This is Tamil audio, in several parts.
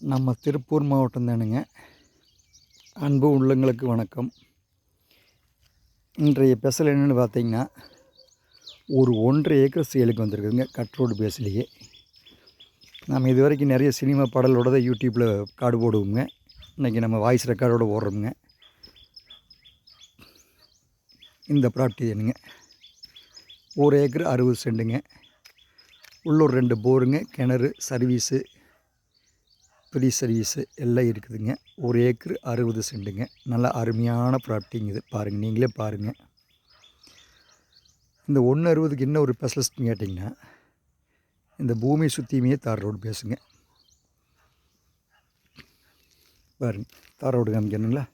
நம்ம திருப்பூர் மாவட்டம் தானுங்க. அன்பு உள்ளங்களுக்கு வணக்கம். இன்றைய பெசல் என்னென்னு பார்த்தீங்கன்னா ஒரு ஒன்றரை ஏக்கர் சேலுக்கு வந்திருக்குதுங்க கட் ரோடு பேஸ்லேயே நம்ம இது வரைக்கும் நிறைய சினிமா பாடலோட தான் யூடியூப்பில் கார்டு போடுவோங்க இன்றைக்கி நம்ம வாய்ஸ் ரெக்கார்டோடு ஓடுறோமுங்க. இந்த ப்ராப்பர்ட்டி என்னங்க? ஒரு ஏக்கர் அறுபது சென்ட்டுங்க உள்ளூர் ரெண்டு போருங்க கிணறு சர்வீஸு பெரிய சர்வீஸு எல்லாம் இருக்குதுங்க. ஒரு ஏக்கர் அறுபது சென்ட்டுங்க நல்லா அருமையான ப்ராப்பர்ட்டிங்க இது. பாருங்கள் நீங்களே பாருங்கள் இந்த ஒன்று அறுபதுக்கு என்ன ஒரு ஸ்பெஷலிஸ்ட்னு கேட்டிங்கன்னா இந்த பூமியை சுற்றியுமே தார் ரோடு பேசுங்க. பாருங்க தார் ரோடு காமிக்கணுங்களா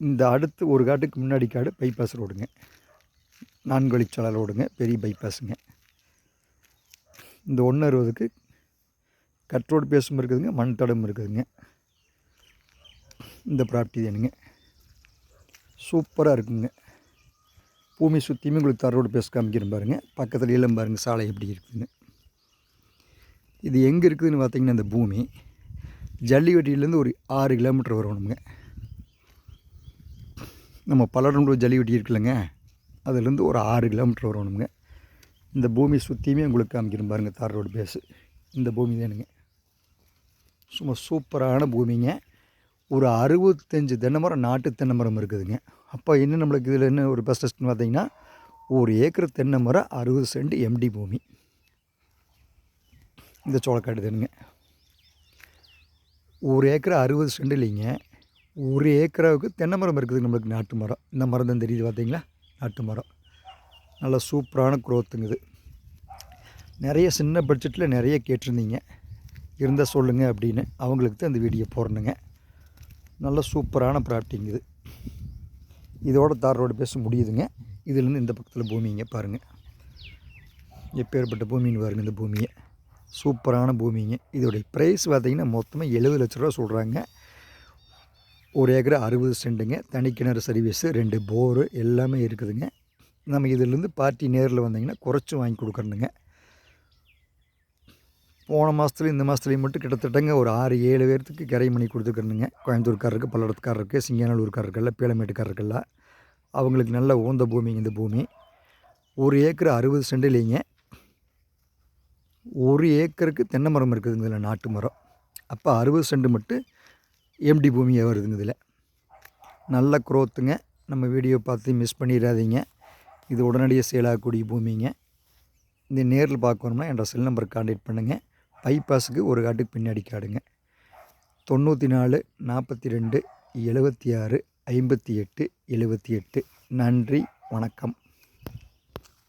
இந்த அடுத்து ஒரு காட்டுக்கு முன்னாடி காடு பைபாஸ் ரோடுங்க. நான்கு வழிச்சாலை ரோடுங்க பெரிய பைபாஸுங்க இந்த ஒன்று அறுபதுக்கு கட் பேசும் இருக்குதுங்க மண் தடம் இருக்குதுங்க. இந்த ப்ராப்பர்ட்டி தானுங்க சூப்பராக இருக்குங்க. பூமி சுற்றியுமே உங்களுக்கு தரோடு ரோடு பேச காமிக்கிறேன் பாருங்கள் பக்கத்தில் இளம் பாருங்கள் சாலை எப்படி இருக்குதுன்னு இது எங்கே இருக்குதுன்னு பார்த்தீங்கன்னா இந்த பூமி. ஜல்லிவட்டியிலேருந்து ஒரு ஆறு கிலோமீட்டர் வரணுங்க. நம்ம பல்லடம் ஜல்லிவட்டி இருக்குல்லங்க. அதுலேருந்து ஒரு ஆறு கிலோமீட்டர் வரணுங்க. இந்த பூமி சுற்றியுமே உங்களுக்கு காமிக்கிறேன் பாருங்கள் தார் ரோடு பேஸு இந்த பூமி தானுங்க சும்மா சூப்பரான பூமிங்க. ஒரு அறுபத்தஞ்சு தென்னை மரம் நாட்டு தென்னை மரம் இருக்குதுங்க. அப்போ இன்னும் நம்மளுக்கு இதில் என்ன ஒரு பெஸ்டஸ்ட்னு பார்த்தீங்கன்னா ஒரு ஏக்கர் தென்னை மரம் அறுபது சென்ட் எம்டி பூமி. இந்த சோளக்காடு தானுங்க ஒரு ஏக்கர் அறுபது சென்ட் இல்லைங்க. ஒரு ஏக்கராவுக்கு தென்னை மரம் இருக்குது நம்மளுக்கு நாட்டு மரம். இந்த மரம் தான் தெரியுது பார்த்தீங்களா? நாட்டு மரம். நல்லா சூப்பரான குரோத்துங்குது நிறைய சின்ன பட்ஜெட்டில் நிறைய கேட்டிருந்தீங்க. இருந்தால் சொல்லுங்கள் அப்படின்னு அவங்களுக்கு தான் இந்த வீடியோ போடணுங்க. நல்ல சூப்பரான ப்ராப்டிங்குது இதோட தார் ரோடு பேச முடியுதுங்க. இதுலேருந்து இந்த பக்கத்தில் பூமிங்க பாருங்கள் எப்பேற்பட்ட பூமின்னு பாருங்கள் இந்த பூமியை. சூப்பரான பூமிங்க. இதோடைய ப்ரைஸ் பார்த்திங்கன்னா மொத்தமாக எழுபது லட்ச ரூபா சொல்கிறாங்க ஒரு ஏக்கர் அறுபது சென்ட்டுங்க தனிக்கிணறு சர்வீஸு ரெண்டு போரு எல்லாமே இருக்குதுங்க. நம்ம இதிலேருந்து பார்ட்டி நேரில் வந்தீங்கன்னா குறைச்சி வாங்கி கொடுக்குறதுங்க போன மாதத்துலையும் இந்த மாதத்துலையும் மட்டும் கிட்டத்தட்டங்க ஒரு ஆறு ஏழு பேர்த்துக்கு கரை மணி கொடுத்துக்கிறணுங்க கோயம்புத்தூர்காரருக்கு பல்லடத்துக்காரருக்கு சிங்கானூர்காரருக்கெல்லாம் பீளமேட்டுக்காரருக்கெல்லாம் அவங்களுக்கு நல்ல ஊந்த பூமிங்க இந்த பூமி. ஒரு ஏக்கர் அறுபது சென்ட் இல்லைங்க ஒரு ஏக்கருக்கு தென்னை மரம் இருக்குதுங்க இதில் நாட்டு மரம். அப்போ அறுபது சென்ட் மட்டும் எம்டி பூமியாக வருதுங்க இதில் நல்ல குரோத்துங்க. நம்ம வீடியோ பார்த்து மிஸ் பண்ணிடாதீங்க. இது உடனடியாக சேலாகக்கூடிய பூமிங்க. இந்த நேரில் பார்க்கணும்னா என்ற செல் நம்பருக்கு கான்டாக்ட் பண்ணுங்கள் பைபாஸுக்கு ஒரு காட்டுக்கு பின்னாடி காடுங்க. தொண்ணூற்றி நாலு நாற்பத்தி ரெண்டு எழுபத்தி ஆறு ஐம்பத்தி எட்டு எழுபத்தி எட்டு நன்றி வணக்கம்.